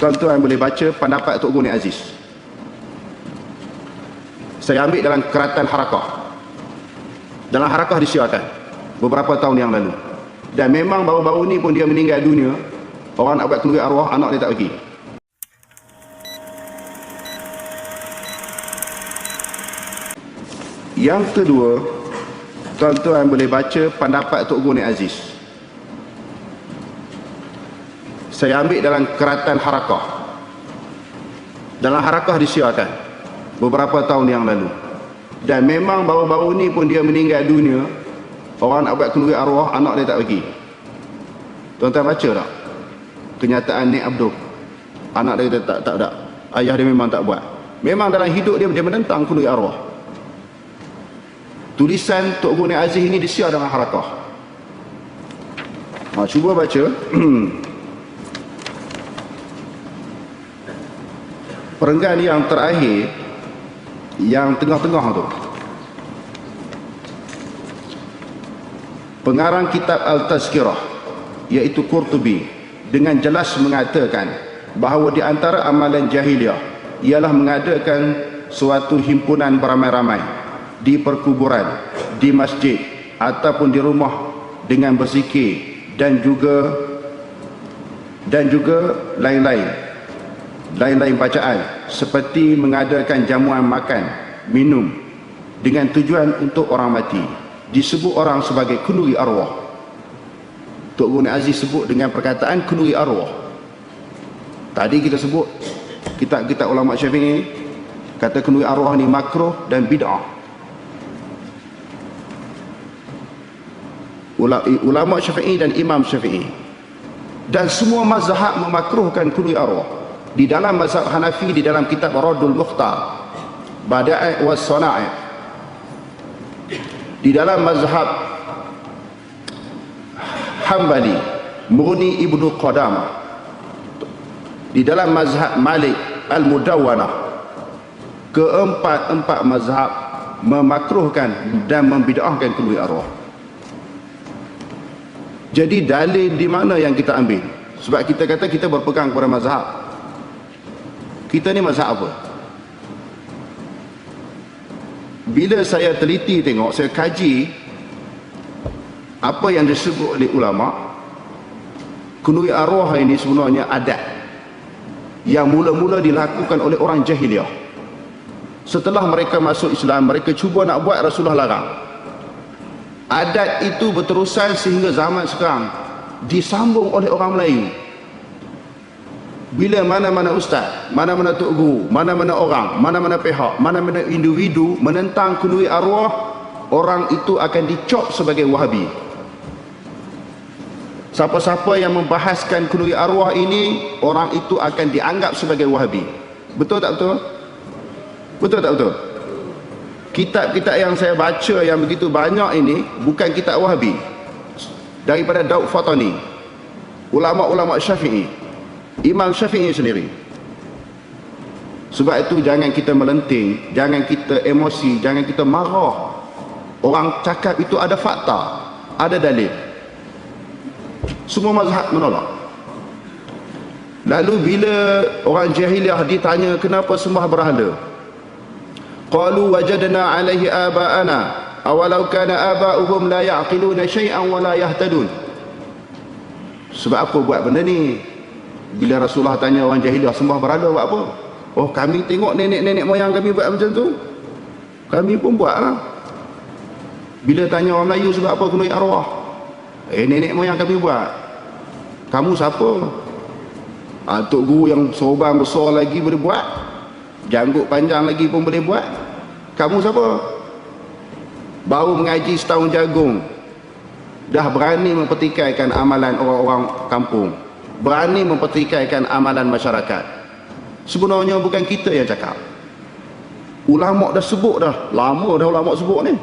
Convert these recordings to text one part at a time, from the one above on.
tuan-tuan boleh baca pendapat Tok Guni Aziz. Saya ambil dalam keratan harakah. Dalam harakah disiarkan beberapa tahun yang lalu. Dan memang baru-baru ni pun dia meninggal dunia. Orang nak buat keluar arwah, anak dia tak pergi. Yang kedua, tuan-tuan boleh baca pendapat Tok Guni Aziz. Saya ambil dalam keratan harakah. Dalam harakah disiarkan beberapa tahun yang lalu. Dan memang baru-baru ni pun dia meninggal dunia. Orang nak buat keluar arwah, anak dia tak pergi. Tuan-tuan baca tak? Kenyataan Nik Abdul. Anak dia tak, tak, tak. Ayah dia memang tak buat. Memang dalam hidup dia, dia menentang keluar arwah. Tulisan Tok Guni Aziz ini disiar dengan harakah. Ha, cuba baca. Perenggan yang terakhir yang tengah-tengah tu. Pengarang kitab Al-Tazkirah iaitu Qurtubi dengan jelas mengatakan bahawa di antara amalan jahiliah ialah mengadakan suatu himpunan beramai-ramai di perkuburan, di masjid ataupun di rumah dengan berzikir dan juga dan juga lain-lain lain-lain bacaan seperti mengadakan jamuan makan, minum dengan tujuan untuk orang mati. Disebut orang sebagai kunuri arwah. Tok Guni Aziz sebut dengan perkataan kunuri arwah. Tadi kita sebut kitab-kitab ulama syafi'i kata kunuri arwah ni makruh dan bid'ah. Ulama syafi'i dan imam syafi'i. Dan semua mazhab memakruhkan kunuri arwah di dalam mazhab Hanafi di dalam kitab Radul Mukhtar Bada'i wa Sana'i di dalam mazhab Hambali Mughni Ibnu Qadam di dalam mazhab Malik Al-Mudawwana keempat-empat mazhab memakruhkan dan membid'ahkan kunuri arwah jadi dalil di mana yang kita ambil? Sebab kita kata kita berpegang kepada mazhab. Kita ni mazhab apa? Bila saya teliti tengok, saya kaji apa yang disebut oleh ulama, kunuri arwah ini sebenarnya adat yang mula-mula dilakukan oleh orang jahiliah. Setelah mereka masuk Islam, mereka cuba nak buat Rasulullah larang adat itu berterusan sehingga zaman sekarang disambung oleh orang Melayu bila mana-mana ustaz mana-mana tok guru mana-mana orang mana-mana pihak mana-mana individu menentang kunuri arwah orang itu akan dicop sebagai wahabi. Siapa-siapa yang membahaskan kunuri arwah ini orang itu akan dianggap sebagai wahabi. Betul tak betul? Betul tak betul? Kitab-kitab yang saya baca yang begitu banyak ini bukan kitab wahabi. Daripada Daud Fatani ulama-ulama syafi'i imam syafi'i sendiri. Sebab itu jangan kita melenting jangan kita emosi jangan kita marah. Orang cakap itu ada fakta ada dalil. Semua mazhab menolak. Lalu bila orang jahiliah ditanya kenapa sembah berhala? Qalu wajadna alaihi aba'ana awalau kana aba'uhum la ya'qiluna syai'an wa la yahtadun. Sebab apa buat benda ni bila Rasulullah tanya orang jahiliah sembah berhala buat apa? Oh kami tengok nenek-nenek moyang kami buat macam tu. Kami pun buat lah bila tanya orang Melayu sebab apa kena arwah? Eh nenek moyang kami buat. Kamu siapa? Ah, Tok Guru yang sorban besar lagi boleh buat. Janggut panjang lagi pun boleh buat. Kamu siapa? Baru mengaji setahun jagung. Dah berani mempertikaikan amalan orang-orang kampung berani mempertikaikan amalan masyarakat. Sebenarnya bukan kita yang cakap. Ulama dah sebut dah. Lama dah ulama sebut ni.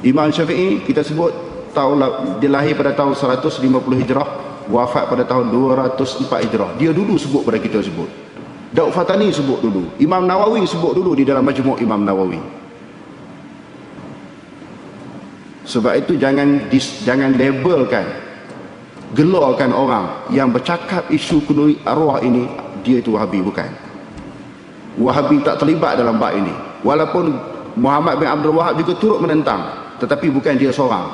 Imam Syafi'i kita sebut tahun dia lahir pada tahun 150 Hijrah wafat pada tahun 204 Hijrah. Dia dulu sebut pada kita sebut. Daud Fatani sebut dulu. Imam Nawawi sebut dulu di dalam majmuk Imam Nawawi. Sebab itu jangan dis, jangan labelkan gelarkan orang yang bercakap isu kunuri arwah ini dia itu Wahabi bukan? Wahabi tak terlibat dalam bab ini. Walaupun Muhammad bin Abdul Wahab juga turut menentang tetapi bukan dia seorang.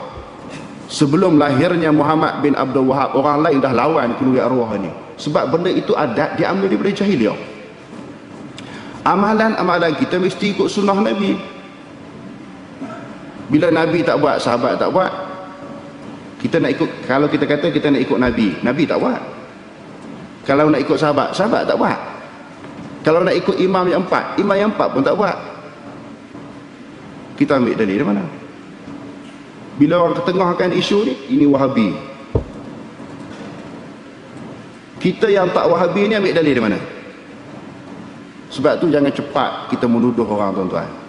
Sebelum lahirnya Muhammad bin Abdul Wahab orang lain dah lawan kunuri arwah ini. Sebab benda itu adat diambil daripada jahiliah. Amalan-amalan kita mesti ikut sunnah Nabi. Bila Nabi tak buat sahabat tak buat kita nak ikut kalau kita kata kita nak ikut Nabi Nabi tak buat. Kalau nak ikut sahabat sahabat tak buat. Kalau nak ikut imam yang empat imam yang empat pun tak buat. Kita ambil dalil dari mana? Bila orang ketengahkan isu ni ini wahabi. Kita yang tak wahabi ni ambil dalil dari mana? Sebab tu jangan cepat kita menuduh orang tuan-tuan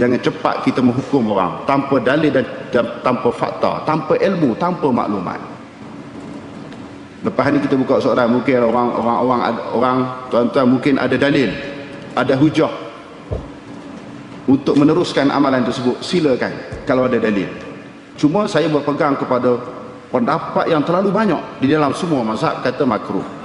Jangan cepat kita menghukum orang tanpa dalil dan, tanpa fakta, tanpa ilmu, tanpa maklumat. Lepas ni kita buka soalan mungkin orang orang orang orang tuan-tuan mungkin ada dalil, ada hujah untuk meneruskan amalan tersebut. Silakan kalau ada dalil. Cuma saya berpegang kepada pendapat yang terlalu banyak di dalam semua mazhab kata makruh.